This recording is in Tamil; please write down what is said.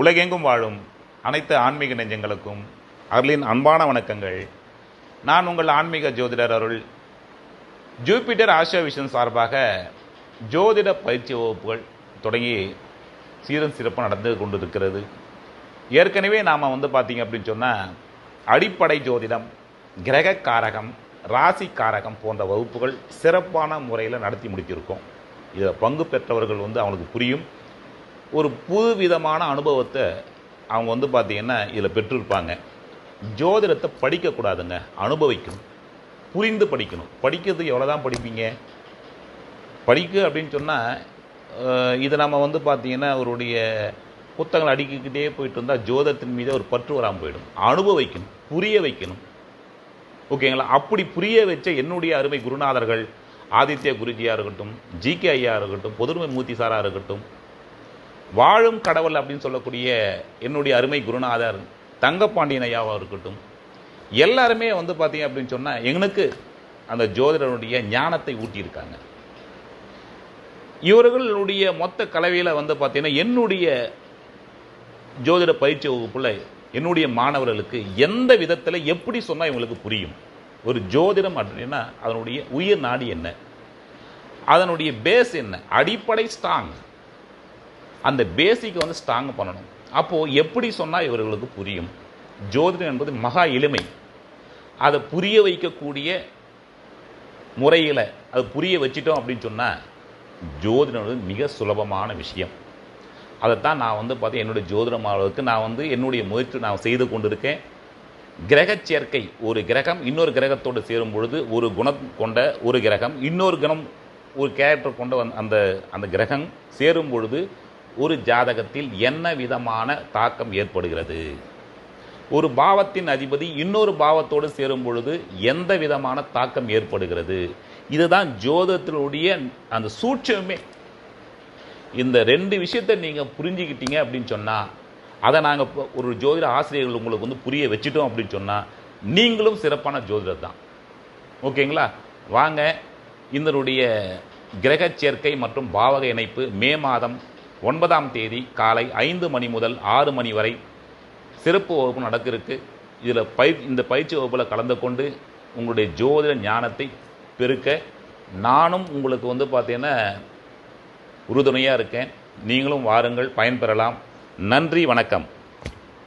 உலகெங்கும் வாழும் அனைத்து ஆன்மீக நெஞ்சங்களுக்கும் அருளின் அன்பான வணக்கங்கள். நான் உங்கள் ஆன்மீக ஜோதிடர் அருள் ஜூபிட்டர் ஆஷா விஷன் சார்பாக ஜோதிட பயிற்சி வகுப்புகள் தொடங்கி சீரும் சிறப்பு நடந்து கொண்டிருக்கிறது. ஏற்கனவே நாம் வந்து பார்த்தீங்க அப்படின்னு சொன்னால் அடிப்படை ஜோதிடம் கிரக காரகம் ராசி காரகம் போன்ற வகுப்புகள் சிறப்பான முறையில் நடத்தி முடித்திருக்கோம் இதில் பங்கு பெற்றவர்கள் வந்து அவங்களுக்கு புரியும். ஒரு புது விதமான அனுபவத்தை அவங்க வந்து பார்த்திங்கன்னா இதில் பெற்றிருப்பாங்க. ஜோதிடத்தை படிக்கக்கூடாதுங்க அனுபவிக்கணும். புரிந்து படிக்கணும். படிக்கிறது எவ்வளோ தான் படிப்பீங்க? படிக்க அப்படின்னு சொன்னால் இதை நம்ம வந்து பார்த்திங்கன்னா அவருடைய புத்தகங்கள் அடிக்கிக்கிட்டே போயிட்டு இருந்தால் ஜோதத்தின் மீது ஒரு பற்று வராமல் போயிடும். அனுபவிக்கணும். புரிய வைக்கணும். ஓகேங்களா அப்படி புரிய வச்ச என்னுடைய அருமை குருநாதர்கள் ஆதித்ய குருஜியாக இருக்கட்டும் ஜிகே ஐயா இருக்கட்டும் பொதுமை மூர்த்தி சாராக இருக்கட்டும் வாழும் கடவுள் அப்படின்னு சொல்லக்கூடிய என்னுடைய அருமை குருநாதர் தங்கப்பாண்டியன் ஐயாவாக இருக்கட்டும் எல்லாருமே வந்து பார்த்தீங்க அப்படின்னு சொன்னால் எங்களுக்கு அந்த ஜோதிடருடைய ஞானத்தை ஊட்டியிருக்காங்க. இவர்களுடைய மொத்த கலவையில் வந்து பார்த்தீங்கன்னா என்னுடைய ஜோதிட பயிற்சி வகுப்பில் என்னுடைய மாணவர்களுக்கு எந்த விதத்தில் எப்படி சொன்னால் இவங்களுக்கு புரியும்? ஒரு ஜோதிடம் அப்படின்னா அதனுடைய உயிர் நாடி என்ன? அதனுடைய பேஸ் என்ன? அடிப்படை ஸ்ட்ராங் அந்த பேசிக்கை வந்து ஸ்ட்ராங் பண்ணணும். அப்போது எப்படி சொன்னால் இவர்களுக்கு புரியும். ஜோதிடம் என்பது மகா எளிமை. அதை புரிய வைக்கக்கூடிய முறையில் அது புரிய வச்சிட்டோம் அப்படின்னு சொன்னால் ஜோதிடம் மிக சுலபமான விஷயம். அதைத்தான் நான் வந்து பார்த்தேன் என்னுடைய ஜோதிட நான் வந்து என்னுடைய முயற்சி நான் செய்து கொண்டிருக்கேன். கிரகச் சேர்க்கை ஒரு கிரகம் இன்னொரு கிரகத்தோடு சேரும் பொழுது ஒரு குணம் கொண்ட ஒரு கிரகம் இன்னொரு குணம் ஒரு கேரக்டர் கொண்ட வந்- அந்த அந்த கிரகம் சேரும் பொழுது ஒரு ஜாதகத்தில் என்ன விதமான தாக்கம் ஏற்படுகிறது? ஒரு பாவத்தின் அதிபதி இன்னொரு பாவத்தோடு சேரும் பொழுது எந்த விதமான தாக்கம் ஏற்படுகிறது? இதுதான் ஜோதத்தினுடைய அந்த சூட்சமே. இந்த ரெண்டு விஷயத்தை நீங்கள் புரிஞ்சுக்கிட்டீங்க அப்படின்னு சொன்னால் அதை நாங்கள் ஒரு ஜோதிட ஆசிரியர்கள் உங்களுக்கு வந்து புரிய வச்சுட்டோம் அப்படின்னு சொன்னால் நீங்களும் சிறப்பான ஜோதிடர் தான். ஓகேங்களா? வாங்க இதனுடைய கிரக சேர்க்கை மற்றும் பாவக இணைப்பு மே மாதம் ஒன்பதாம் தேதி காலை ஐந்து மணி முதல் ஆறு மணி வரை சிறப்பு வகுப்பு நடக்கிறதுக்கு இதில் பயிர் இந்த பயிற்சி வகுப்பில் கலந்து கொண்டு உங்களுடைய ஜோதிட ஞானத்தை பெருக்க நானும் உங்களுக்கு வந்து பார்த்தீங்கன்னா உறுதுணையாக இருக்கேன். நீங்களும் வாருங்கள் பயன்பெறலாம். நன்றி வணக்கம்.